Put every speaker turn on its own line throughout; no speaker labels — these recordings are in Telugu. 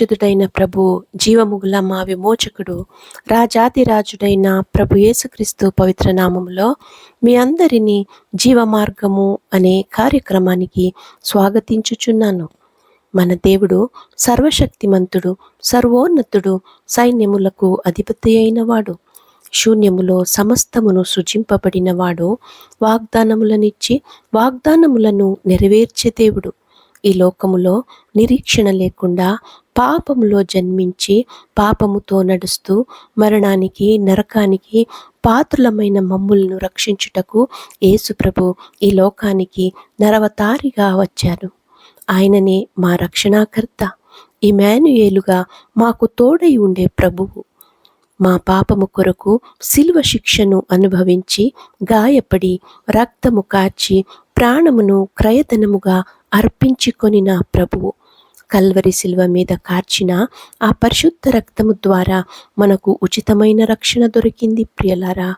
పరిశుద్ధుడైన ప్రభు జీవముగుల మా విమోచకుడు రాజాదిరాజుడైన ప్రభు యేసుక్రీస్తు పవిత్ర నామములో మీ అందరినీ జీవ మార్గము అనే కార్యక్రమానికి స్వాగతించుచున్నాను. మన దేవుడు సర్వశక్తిమంతుడు సర్వోన్నతుడు సైన్యములకు అధిపతి అయినవాడు. శూన్యములో సమస్తమును సృజింపబడినవాడు వాగ్దానములనిచ్చి వాగ్దానములను నెరవేర్చే దేవుడు. ఈ లోకములో నిరీక్షణ లేకుండా పాపములో జన్మించి పాపముతో నడుస్తూ మరణానికి నరకానికి పాత్రులమైన మమ్ములను రక్షించుటకు యేసుప్రభు ఈ లోకానికి నరవతారిగా వచ్చారు. ఆయననే మా రక్షణాకర్త ఇమానుయేలుగా మాకు తోడై ఉండే ప్రభువు. మా పాపము కొరకు శిల్వ శిక్షను అనుభవించి గాయపడి రక్తము కార్చి ప్రాణమును క్రయతనముగా అర్పించుకొని నా ప్రభువు. కల్వరి శిల్వ మీద కార్చిన ఆ పరిశుద్ధ రక్తము ద్వారా మనకు ఉచితమైన రక్షణ దొరికింది ప్రియలారా.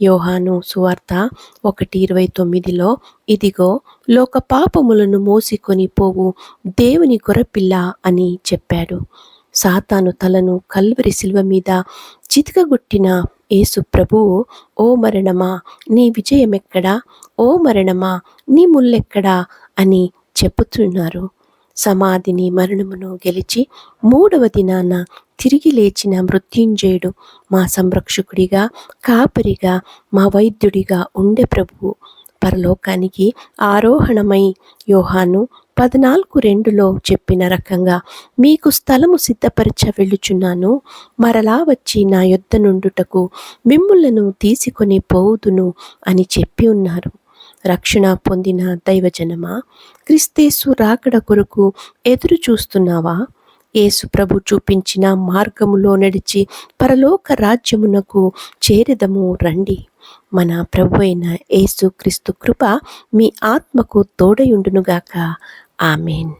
యోహాను సువార్త ఒకటి ఇరవై తొమ్మిదిలో ఇదిగో లోక పాపములను మోసికొని పోవు దేవుని గొరపిల్ల అని చెప్పాడు. సాతాను తలను కల్వరి శిల్వ మీద చితకగొట్టిన యేసు ప్రభువు ఓ మరణమా నీ విజయమెక్కడా? ఓ మరణమా నీ ముల్లెక్కడా? అని చెప్పుతున్నారు సమాధిని మరణమును గెలిచి మూడవ దినాన తిరిగి లేచిన మృత్యుంజయుడు మా సంరక్షకుడిగా కాపరిగా మా వైద్యుడిగా ఉండే ప్రభువు. పరలోకానికి ఆరోహణమై యోహాను పద్నాలుగు రెండులో చెప్పిన రకంగా మీకు స్థలము సిద్ధపరచ వెళ్ళుచున్నాను. మరలా వచ్చి నా యొద్ద నుండుటకు మిమ్ములను తీసుకొని పోవుదును అని చెప్పి ఉన్నారు. రక్షణ పొందిన దైవజనమా? క్రిస్తేసు రాకడ కొరకు ఎదురు చూస్తున్నావా? యేసు ప్రభు చూపించిన మార్గములో నడిచి పరలోక రాజ్యమునకు చేరదము రండి. మన ప్రభు అయిన యేసు క్రీస్తు కృప మీ ఆత్మకు తోడయుండునుగాక ఆమెన్.